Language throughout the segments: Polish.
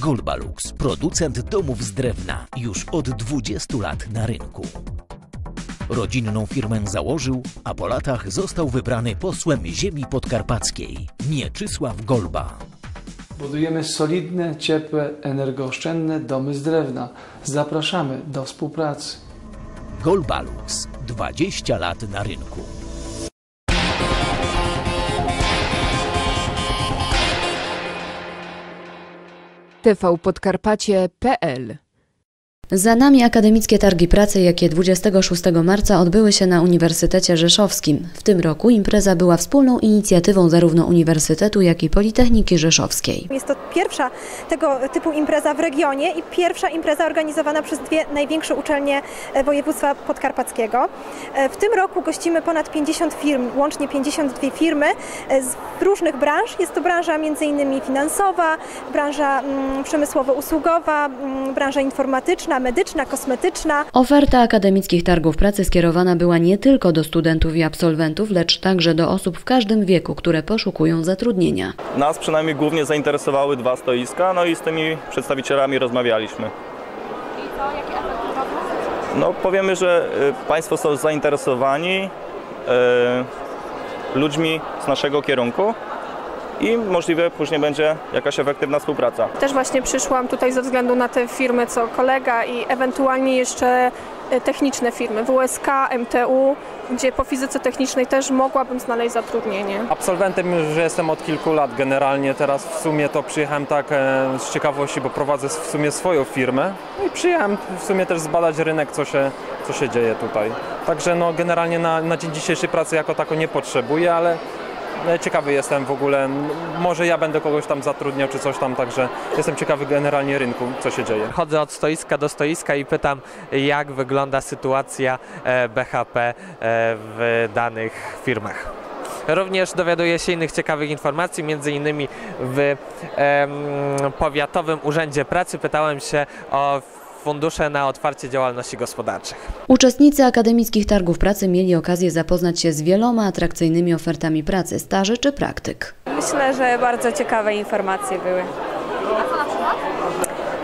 Golbalux, producent domów z drewna, już od 20 lat na rynku. Rodzinną firmę założył, a po latach został wybrany posłem ziemi podkarpackiej Mieczysław Golba. Budujemy solidne, ciepłe, energooszczędne domy z drewna. Zapraszamy do współpracy. Golbalux 20 lat na rynku. tvpodkarpacie.pl Za nami akademickie targi pracy, jakie 26 marca odbyły się na Uniwersytecie Rzeszowskim. W tym roku impreza była wspólną inicjatywą zarówno Uniwersytetu, jak i Politechniki Rzeszowskiej. Jest to pierwsza tego typu impreza w regionie i pierwsza impreza organizowana przez dwie największe uczelnie e, województwa podkarpackiego. E, W tym roku gościmy ponad 50 firm, łącznie 52 firmy e, z różnych branż. Jest to branża m.in. finansowa, branża mm, przemysłowo-usługowa, mm, branża informatyczna, medyczna, kosmetyczna. Oferta akademickich targów pracy skierowana była nie tylko do studentów i absolwentów, lecz także do osób w każdym wieku, które poszukują zatrudnienia. Nas przynajmniej głównie zainteresowały dwa stoiska, no i z tymi przedstawicielami rozmawialiśmy. No powiemy, że y, Państwo są zainteresowani y, ludźmi z naszego kierunku i możliwe później będzie jakaś efektywna współpraca. Też właśnie przyszłam tutaj ze względu na te firmy, co kolega i ewentualnie jeszcze e, techniczne firmy, WSK, MTU, gdzie po fizyce technicznej też mogłabym znaleźć zatrudnienie. Absolwentem już jestem od kilku lat generalnie. Teraz w sumie to przyjechałem tak e, z ciekawości, bo prowadzę w sumie swoją firmę. No i przyjechałem w sumie też zbadać rynek, co się, co się dzieje tutaj. Także no generalnie na, na dzień dzisiejszy pracy jako tako nie potrzebuję, ale ciekawy jestem w ogóle. Może ja będę kogoś tam zatrudniał czy coś tam, także jestem ciekawy generalnie rynku, co się dzieje. Chodzę od stoiska do stoiska i pytam, jak wygląda sytuacja e, BHP e, w danych firmach. Również dowiaduję się innych ciekawych informacji, między innymi w em, Powiatowym Urzędzie Pracy pytałem się o fundusze na otwarcie działalności gospodarczych. Uczestnicy akademickich targów pracy mieli okazję zapoznać się z wieloma atrakcyjnymi ofertami pracy, staży czy praktyk. Myślę, że bardzo ciekawe informacje były.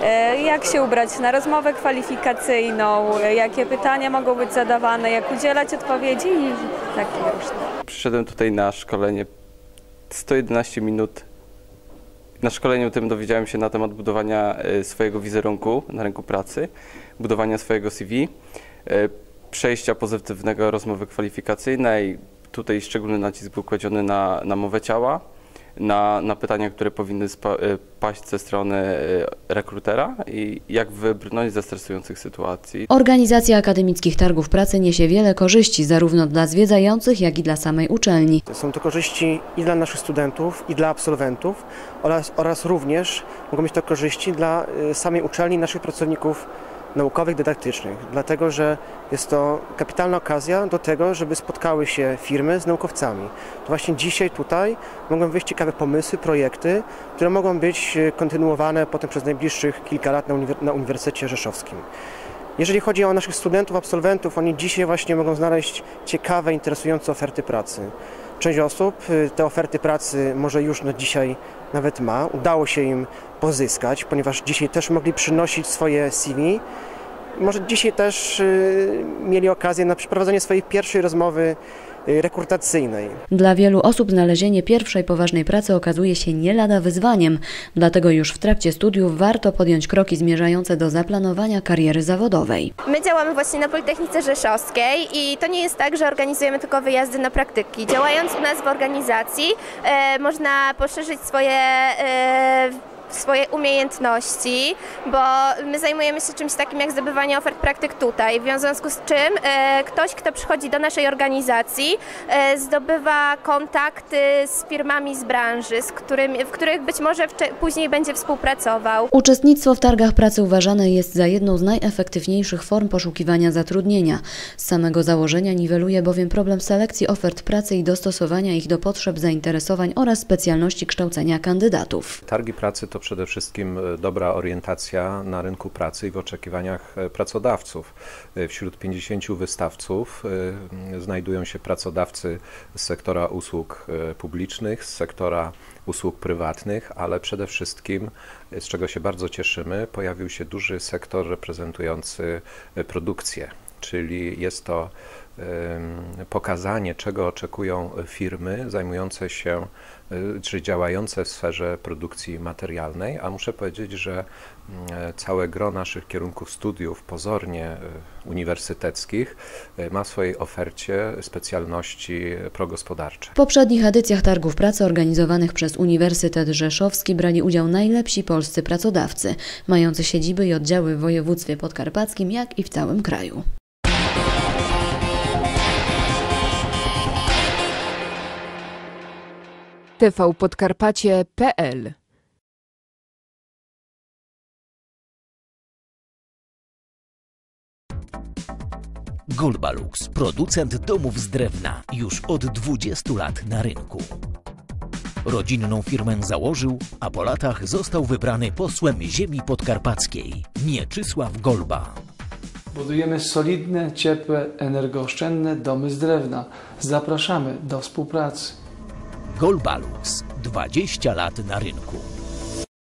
E, Jak się ubrać na rozmowę kwalifikacyjną, e, jakie pytania mogą być zadawane, jak udzielać odpowiedzi i takie różne. Przyszedłem tutaj na szkolenie 111 minut. Na szkoleniu tym dowiedziałem się na temat budowania e, swojego wizerunku na rynku pracy, budowania swojego CV, e, przejścia pozytywnego rozmowy kwalifikacyjnej. Tutaj szczególny nacisk był kładziony na, na mowę ciała, na, na pytania, które powinny spa, e, paść ze strony e, rekrutera i jak wybrnąć ze stresujących sytuacji. Organizacja akademickich targów pracy niesie wiele korzyści zarówno dla zwiedzających, jak i dla samej uczelni. Są to korzyści i dla naszych studentów, i dla absolwentów oraz, oraz również mogą być to korzyści dla y, samej uczelni, naszych pracowników naukowych, dydaktycznych, dlatego że jest to kapitalna okazja do tego, żeby spotkały się firmy z naukowcami. To właśnie dzisiaj tutaj mogą wyjść ciekawe pomysły, projekty, które mogą być y, kontynuowane potem przez najbliższych kilka lat na, uniwer- na Uniwersytecie Rzeszowskim. Jeżeli chodzi o naszych studentów, absolwentów, oni dzisiaj właśnie mogą znaleźć ciekawe, interesujące oferty pracy. Część osób y, te oferty pracy może już na dzisiaj nawet ma, udało się im pozyskać, ponieważ dzisiaj też mogli przynosić swoje CV. Może dzisiaj też y, mieli okazję na przeprowadzenie swojej pierwszej rozmowy y, rekrutacyjnej. Dla wielu osób znalezienie pierwszej poważnej pracy okazuje się nie lada wyzwaniem, dlatego już w trakcie studiów warto podjąć kroki zmierzające do zaplanowania kariery zawodowej. My działamy właśnie na Politechnice Rzeszowskiej i to nie jest tak, że organizujemy tylko wyjazdy na praktyki. Działając u nas w organizacji e, można poszerzyć swoje e, swoje umiejętności, bo my zajmujemy się czymś takim jak zdobywanie ofert praktyk tutaj, w związku z czym e, ktoś, kto przychodzi do naszej organizacji, e, zdobywa kontakty z firmami z branży, z którymi, w których być może później będzie współpracował. Uczestnictwo w targach pracy uważane jest za jedną z najefektywniejszych form poszukiwania zatrudnienia. Z samego założenia niweluje bowiem problem selekcji ofert pracy i dostosowania ich do potrzeb, zainteresowań oraz specjalności kształcenia kandydatów. Targi pracy to przede wszystkim e, dobra orientacja na rynku pracy i w oczekiwaniach e, pracodawców. E, Wśród 50 wystawców znajdują się pracodawcy z sektora usług publicznych, z sektora usług prywatnych, ale przede wszystkim, z czego się bardzo cieszymy, pojawił się duży sektor reprezentujący produkcję, czyli jest to pokazanie, czego oczekują firmy zajmujące się y, czy działające w sferze produkcji materialnej, a muszę powiedzieć, że mm, całe gro naszych kierunków studiów, pozornie y, uniwersyteckich, y, ma w swojej ofercie specjalności progospodarcze. W poprzednich edycjach targów pracy organizowanych przez Uniwersytet Rzeszowski brali udział najlepsi polscy pracodawcy, mający siedziby i oddziały w województwie podkarpackim, jak i w całym kraju. tvpodkarpacie.pl Golbalux, producent domów z drewna, już od 20 lat na rynku. Rodzinną firmę założył, a po latach został wybrany posłem ziemi podkarpackiej Mieczysław Golba. Budujemy solidne, ciepłe, energooszczędne domy z drewna. Zapraszamy do współpracy. Golbalux, 20 lat na rynku.